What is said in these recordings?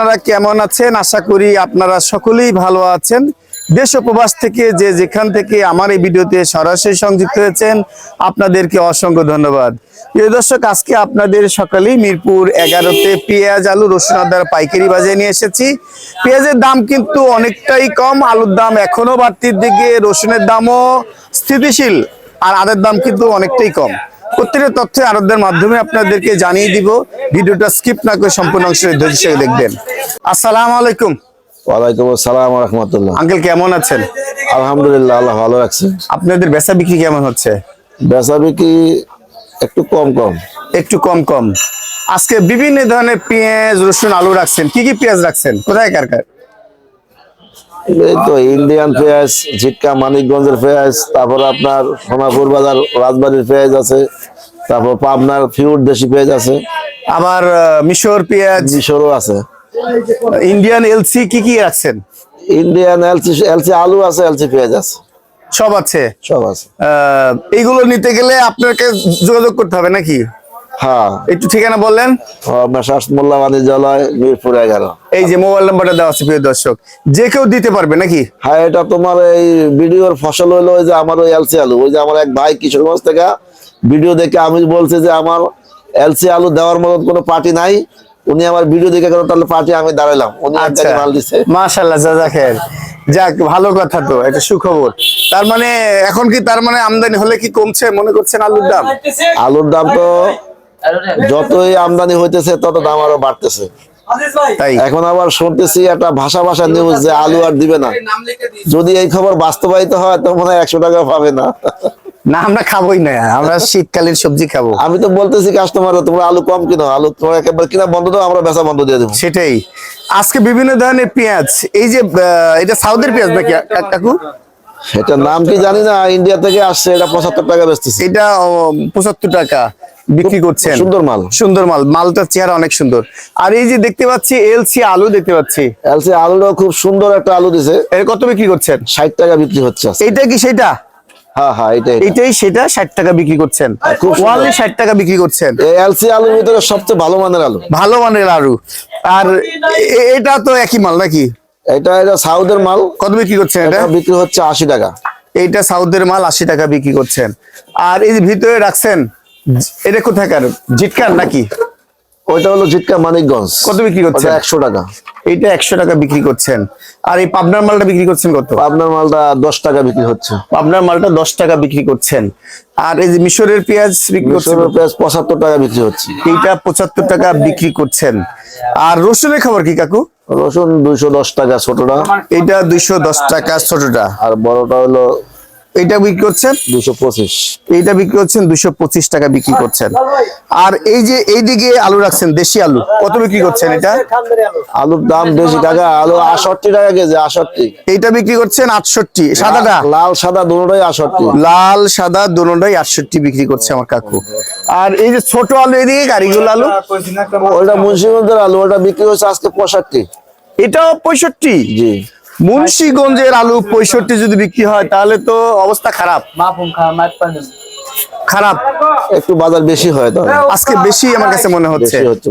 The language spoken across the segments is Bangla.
আপনারা কেমন আছেন? আশা করি আপনারা সকলেই ভালো আছেন। দেশ ও প্রবাস থেকে যে যেখান থেকে আমার এই ভিডিওতে সরাসরি সংযুক্ত হয়েছেন, আপনাদেরকে অসংখ্য ধন্যবাদ। প্রিয় দর্শক, আজকে আপনাদের সকালেই মিরপুর এগারোতে পেঁয়াজ, আলু, রসুন আদার পাইকারি বাজারে নিয়ে এসেছি। পেঁয়াজের দাম কিন্তু অনেকটাই কম, আলুর দাম এখনও বাড়তির দিকে, রসুনের দামও স্থিতিশীল, আর আদার দাম কিন্তু অনেকটাই কম। প্রত্যেকটা তথ্য আরবদের মাধ্যমে আপনাদেরকে জানিয়ে দিব। ভিডিওটা স্কিপ না করে সম্পূর্ণ অংশ ধৈর্য দেখবেন। আসসালামু আলাইকুম। ওয়ালাইকুম আসসালাম রহমতুল্লাহ। আঙ্কেল কেমন আছেন? আলহামদুলিল্লাহ আল্লাহ ভালো রাখছে। আপনাদের বেচা বিক্রি কেমন হচ্ছে? বেচা বিক্রি একটু কম কম। একটু কম কম। আজকে বিভিন্ন ধরনের পেঁয়াজ রসুন আলু রাখছেন। কি কি পেঁয়াজ রাখছেন? কোথায় কার কার? এই তো ইন্ডিয়ান পেঁয়াজ ঝিটকা মানিকগঞ্জের পেঁয়াজ তারপর আপনার সোনাপুর বাজার রাজবাড়ির পেঁয়াজ আছে তারপর পাবনার ফিউর দেশি পেঁয়াজ আছে। আবার মিশর পেঁয়াজ। মিশরও আছে। ইন্ডিয়ান এলসি কি কি রাখছেন? ইন্ডিয়ান এলসি এলসি আলু আছে এলসি পেঁয়াজ আছে। সব আছে? সব আছে। এইগুলো নিতে গেলে আপনাকে যোগাযোগ করতে হবে নাকি? হ্যাঁ। একটু ঠিকানা বললেন? মোল্লা বাণিজ্যালয় মিরপুর এগারো। এই যে মোবাইল নাম্বারটা দেওয়া আছে প্রিয় দর্শক যে কেউ দিতে পারবে নাকি? হ্যাঁ এটা তোমার এই ভিডিওর ফসল হলো ওই যে আমার ওই এলসি আলু। ওই যে আমার এক ভাই কিশোরগঞ্জ থেকে ভিডিও দেখে আমি বলছে যে আমার এলসি আলু দেওয়ার মতন কোনো পার্টি নাই। উনি আমার ভিডিও দেখে গেল তাহলে পার্টি আমি দাঁড়ালাম উনি আচ্ছা গাড়ি মাল দিছে। মাশাল্লাহ জাজাখের যাক ভালো কথা তো এটা সুখবর। তার মানে এখন কি তার মানে আমদানি হলে কি কমছে? মনে করছেন আলুর দাম? আলুর দাম তো যতই আমদানি হইতেছে তত দাম আরও বাড়তেছে। এখন আবার শুনতেছি একটা ভাষা ভাষা নিউজ যে আলু আর দিবে না। যদি এই খবর বাস্তবায়িত হয় তো মনে হয় একশো টাকা পাবে না। না আমরা খাবোই না আমরা শীতকালীন সবজি খাব। আমি তো বলতেছি কাস্টমার তোমরা আলু কম কিনো আলু তোমরা একেবারে কিনা বন্ধ দাও আমরা বেচা বন্ধ দিয়ে দেবো। সেটাই। আজকে বিভিন্ন ধরনের পেঁয়াজ এই যে আহ, এটা সাউথের পেঁয়াজ নাকি কা- কাকু? এটা নাম কি জানি না ইন্ডিয়া থেকে আসছে এটা পঁচাত্তর টাকা বেচতেছে। এটা পঁচাত্তর টাকা। বিক্রি করছেন। সুন্দর মাল। সুন্দর মাল। মালটার চেহারা অনেক সুন্দর। আর এই যে দেখতে পাচ্ছি এলসি আলু দেখতে পাচ্ছি। এলসি আলুটাও খুব সুন্দর একটা আলু দিছে। এর কত বিক্রি করছেন? ষাট টাকা বিক্রি হচ্ছে। এইটা কি সেটা? হ্যাঁ হ্যাঁ এটাই সেটা ষাট টাকা বিক্রি করছেন। খুব ষাট টাকা বিক্রি করছেন। এলসি আলুর ভিতরে সবচেয়ে ভালো মানের আলু। ভালো মানের আলু। আর এটা তো একই মাল নাকি? এটা এটা সাউথের মাল। কত বিক্রি করছেন এটা? এটা বিক্রি হচ্ছে আশি টাকা। এইটা সাউথের মাল আশি টাকা বিক্রি করছেন। আর এই যে ভিতরে রাখছেন এটা কোথাকার? জিটকার নাকি? ওইটা হলো জিটকা মানিকগঞ্জ। কত বিক্রি করছেন? একশো টাকা। এইটা একশো টাকা বিক্রি করছেন। আর এই পাবনার মালটা বিক্রি করছেন কত? আপনার মালটা দশ টাকা বিক্রি হচ্ছে। পাবনার মালটা দশ টাকা বিক্রি করছেন। আর এই যে মিশরের পেঁয়াজ বিক্রি করছেন পেঁয়াজ পঁচাত্তর টাকা বিক্রি হচ্ছে। এইটা পঁচাত্তর টাকা বিক্রি করছেন। আর রসুনের খাবার কি কাকু? রসুন দুইশো দশ টাকা ছোটটা। এইটা দুইশো দশ টাকা ছোটটা। আর বড়টা হলো এইটা বিক্রি করছেন? দুইশো পঁচিশ। এইটা বিক্রি করছেন দুইশো পঁচিশ টাকা বিক্রি করছেন। আর এই যে এইদিকে আলু রাখছেন দেশি আলু কত বিক্রি করছেন এটা? আলুর দাম বেশি টাকা আলু আষট্টি টাকা কেজি আষট্টি এইটা বিক্রি করছেন আটষট্টি সাদাটা লাল সাদা দুটোই আষট্টি লাল সাদা দুটাই আটষট্টি বিক্রি করছে আমার কাকু। আর এই যে ছোট আলু এদিকে গাড়িগুলো আলু? ওটা মুন্সিগঞ্জের আলু ওটা বিক্রি হচ্ছে আজকে পঁয়ষট্টি। এটাও পঁয়ষট্টি? জি। মুন্সিগঞ্জের আলু পঁয়ষট্টি যদি বিক্রি হয় তাহলে তো অবস্থা খারাপ। খারাপ। একটু বাজার বেশি হয় তো। আজকে বেশি আমার কাছে মনে হচ্ছে। বেশি হচ্ছে।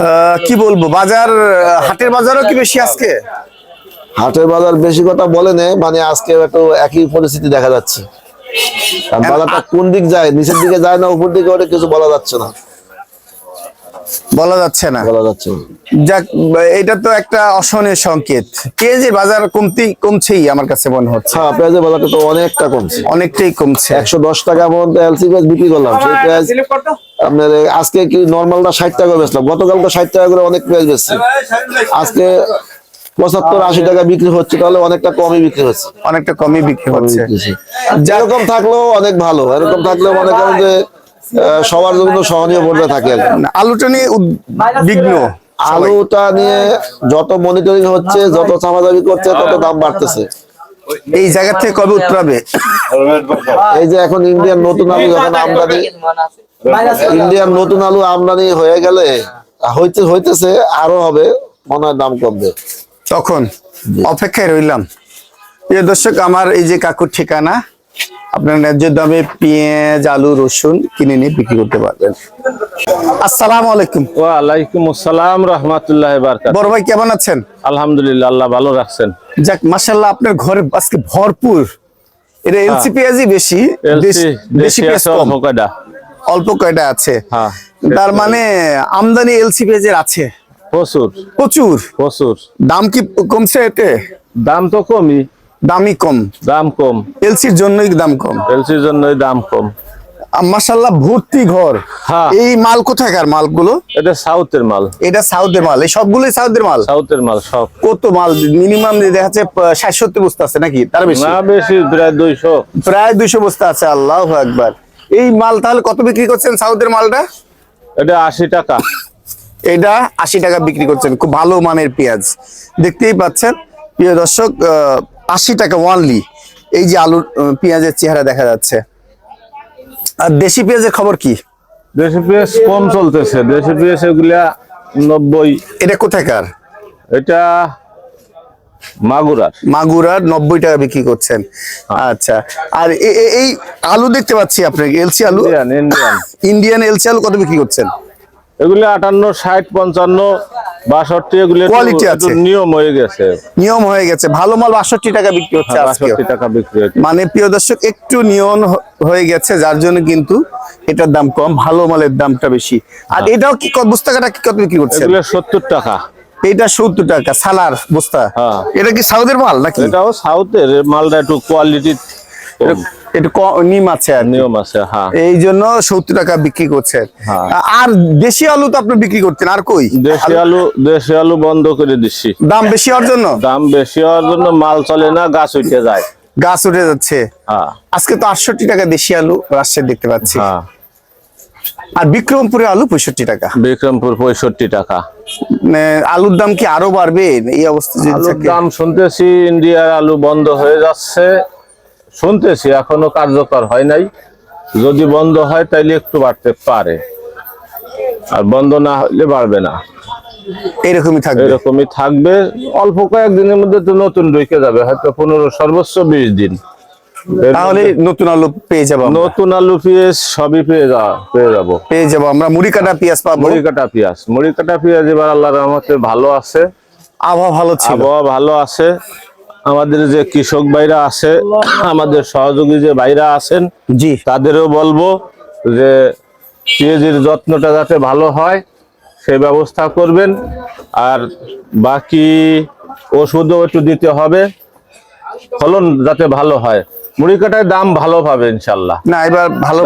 আহ, কি বলব বাজার হাটের বাজারও কি বেশি আজকে? হাটের বাজার বেশি কথা বলে নে মানে আজকে একটু একই পরিস্থিতি দেখা যাচ্ছে। বাজারটা কোন দিক যায় নিচের দিকে যায় না উপর দিকে ওটা কিছু বলা যাচ্ছে না। বলা যাচ্ছে না। বলা যাচ্ছে না। যাক এটা তো একটা অসহনীয় সংকেত। পেঁয়াজের বাজার কমতেই কমছেই আমার কাছে মনে হচ্ছে। হ্যাঁ পেঁয়াজের বাজারটা তো অনেকটা কমছে। অনেকটাই কমছে। একশো দশ টাকা মধ্যে এলসি পেঁয়াজ বিক্রি করলাম। সেই পেঁয়াজ আপনার আজকে কি নর্মালটা ষাট টাকা বেচলাম? গতকাল তো ষাট টাকা করে অনেক পেঁয়াজ বেচছে। আজকে পঁচাত্তর আশি টাকা বিক্রি হচ্ছে। তাহলে অনেকটা কমই বিক্রি হচ্ছে। অনেকটা কমই বিক্রি হচ্ছে। যেরকম থাকলেও অনেক ভালো। এরকম থাকলেও মনে করেন যে সবার জন্য সহনীয় পর্যায়ে থাকে। আলুটা নিয়ে উদ্বিগ্ন আলুটা নিয়ে যত মনিটরিং হচ্ছে যত চাপাচাপি করছে তত দাম বাড়তেছে। এই জায়গা থেকে কবে উত্তরাবে এই যে এখন ইন্ডিয়ান নতুন আলু যখন আমদানি ইন্ডিয়ান নতুন আলু আমদানি হয়ে গেলে হইতে হইতেছে আরও হবে মনে হয় দাম কমবে। তখন অপেক্ষায় রইলাম। প্রিয় দর্শক আমার এই যে কাকুর ঠিকানা আপনার ন্যায্য দামে পেঁয়াজ আলু রসুন কিনে নিয়ে বিক্রি করতে পারবেন। আসসালামু আলাইকুম। ওয়ালাইকুম আসসালাম রহমতুল্লাহ বড় ভাই কেমন আছেন? আলহামদুলিল্লাহ আল্লাহ ভালো রাখছেন। যাক মাশাল্লাহ আপনার ঘরে আজকে ভরপুর। এটা এলসি পেঁয়াজই বেশি দেশি পেঁয়াজ কম। অল্প কয়টা। অল্প কয়টা আছে। হ্যাঁ তার মানে আমদানি এলসি পেঁয়াজের আছে। প্রচুর। প্রচুর। প্রচুর। দাম কি কমছে এতে? দাম তো কমই। দামই কম। দাম কম। এলসির জন্যই দাম কম। এলসির জন্যই দাম কম। মাসাল্লাহ ভর্তি ঘর। হ্যাঁ। এই মাল কোথাকার মালগুলো? এটা সাউথের মাল। এটা সাউথের মাল। এই সবগুলোই সাউথের মাল? সাউথের মাল সব। কত মাল? মিনিমাম দেখা যাচ্ছে ষাট সত্তর বস্তা আছে নাকি? তার বেশি? না বেশি প্রায় দুইশো। প্রায় দুইশো বস্তা আছে আল্লাহ একবার এই মাল তাহলে কত বিক্রি করছেন সাউথের মালটা? এটা আশি টাকা। এটা আশি টাকা বিক্রি করছেন। খুব ভালো মানের পেঁয়াজ। দেখতেই পাচ্ছেন। প্রিয় দর্শক আশি টাকা ওয়ানলি এই যে আলুর পেঁয়াজের চেহারা দেখা যাচ্ছে। আর দেশি পেঁয়াজের খবর কি? দেশি পেঁয়াজ কম চলতেছে। দেশি পেঁয়াজ এগুলা নব্বই। এটা কোথাকার এটা মাগুরার। মাগুরার নব্বই টাকা বিক্রি করছেন। আচ্ছা। আর এই আলু দেখতে পাচ্ছি আপনার এলসি আলু? Indian Indian. ইন্ডিয়ান এলসি আলু কত বিক্রি করছেন? এগুলো আটান্ন ষাট পঞ্চান্ন এগুলো আছে। নিয়ম হয়ে গেছে। নিয়ম হয়ে গেছে। ভালো মাল বাষট্টি টাকা বিক্রি হচ্ছে আজকে বাষট্টি টাকা বিক্রি হচ্ছে। মানে প্রিয় দর্শক একটু নিয়ম হয়ে গেছে যার জন্য কিন্তু এটার দাম কম ভালো মালের দামটা বেশি। আর এটাও কি কত বস্তা কাটা কি কত বিক্রি করছে এগুলো সত্তর টাকা। এটা সত্তর টাকা সালার বস্তা। হ্যাঁ। এটা কি সাউথের মাল নাকি? এটাও সাউথের মালটা একটু কোয়ালিটি এটা নিম আছে নিয়ম আছে হ্যাঁ। এই জন্য সত্তর টাকা বিক্রি করছেন হ্যাঁ। আর দেশি আলু তো আপনি বিক্রি করতেন আর কই? দেশি আলু দেশি আলু বন্ধ করে দিচ্ছি দাম বেশি হওয়ার জন্য? দাম বেশি হওয়ার জন্য মাল চলে না গাছ উঠে যায়। গাছ উঠে যাচ্ছে। হ্যাঁ। আজকে তো আটষট্টি টাকা দেশি আলু রাজশাহী দেখতে পাচ্ছি। আর বিক্রমপুরে আলু পঁয়ষট্টি টাকা। বিক্রমপুর পঁয়ষট্টি টাকা। মানে আলুর দাম কি আরও বাড়বে? এই অবস্থা আলুর দাম শুনতেছি ইন্ডিয়ার আলু বন্ধ হয়ে যাচ্ছে। শুনতেছি এখনও কার্যকর হয় নাই। যদি বন্ধ হয় তাইলে একটু বাড়তে পারে। আর বন্ধ না হলে বাড়বে না। এরকমই থাকবে। এরকমই থাকবে। অল্প কয়েকদিনের মধ্যে তো নতুন ঢুকে যাবে হয়তো পনেরো সর্বোচ্চ বিশ দিন। তাহলে নতুন আলু পেয়ে যাব নতুন আলু পেঁয়াজ সবই পেয়ে যা পেয়ে যাব। পেয়ে যাব আমরা। মুড়ি কাটা পেঁয়াজ পাবো। মুড়ি কাটা পেঁয়াজ। মুড়ি কাটা পেঁয়াজ এবার আল্লাহ রহমতে ভালো আছে। আবহাওয়া ভালো ছিল। আবহাওয়া ভালো আছে। আমাদের যে কৃষক ভাইরা আছে আমাদের সহযোগী যে ভাইরা আছেন জি। তাদেরও বলব যে পেঁয়াজের যত্নটা যাতে ভালো হয় সেই ব্যবস্থা করবেন। আর বাকি ওষুধও একটু দিতে হবে ফলন যাতে ভালো হয়। মুড়ি কাটায় দাম ভালো পাবে ইনশাল্লাহ না এবার ভালো।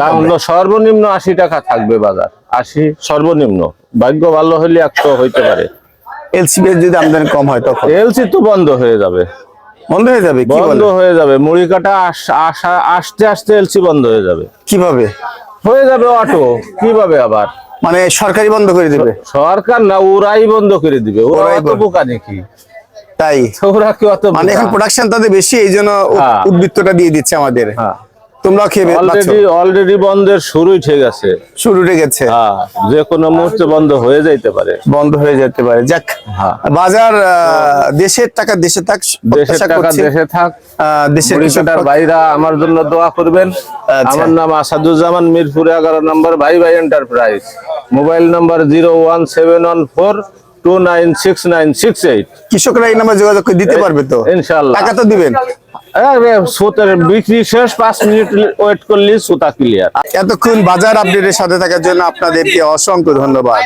সর্বনিম্ন আশি টাকা থাকবে বাজার। আশি সর্বনিম্ন। ভাগ্য ভালো হলে একশো হইতে পারে। এলসিবি যদি আমদানি কম হয় তখন? এলসি তো বন্ধ হয়ে যাবে। বন্ধ হয়ে যাবে বন্ধ হয়ে যাবে মুড়ি কাটা আসতে আসতে এলসি বন্ধ হয়ে যাবে। কীভাবে? হয়ে যাবে অটো কীভাবে আবার? মানে সরকারি বন্ধ করে দিবে? সরকার না ওরাই বন্ধ করে দিবে ওরাই তো বোকা নাকি? তাই? ওরা কি অত মানে এখন প্রোডাকশন তাদের বেশি এই জন্য হ্যাঁ। উদ্বৃত্তটা দিয়ে দিচ্ছে আমাদের। তোমরাও খেয়ে অলরেডি অলরেডি বন্ধের শুরুই ঠিক আছে শুরু উঠে গেছে। হ্যাঁ যে কোনো মুহূর্তে বন্ধ হয়ে যাইতে পারে। বন্ধ হয়ে যেতে পারে। যাক হ্যাঁ। বাজার দেশের টাকা দেশে থাক দেশের টাকা দেশে থাক। দেশের মুড়িকাটার কৃষক- ভাইরা আমার জন্য দোয়া করবেন। আচ্ছা। আমার নাম আসাদুজ্জামান মিরপুর এগারো নম্বর ভাই ভাই enterprise mobile number zero one seven one four two nine six nine six eight. কৃষকরা এই নামে যোগাযোগ করে দিতে পারবে তো? ইনশাল্লাহ। টাকা তো দিবেন। শেষ পাঁচ মিনিট ওয়েট ক্লিয়ার এতক্ষণ বাজার আপডেটের সাথে থাকার জন্য আপনাদেরকে অসংখ্য ধন্যবাদ।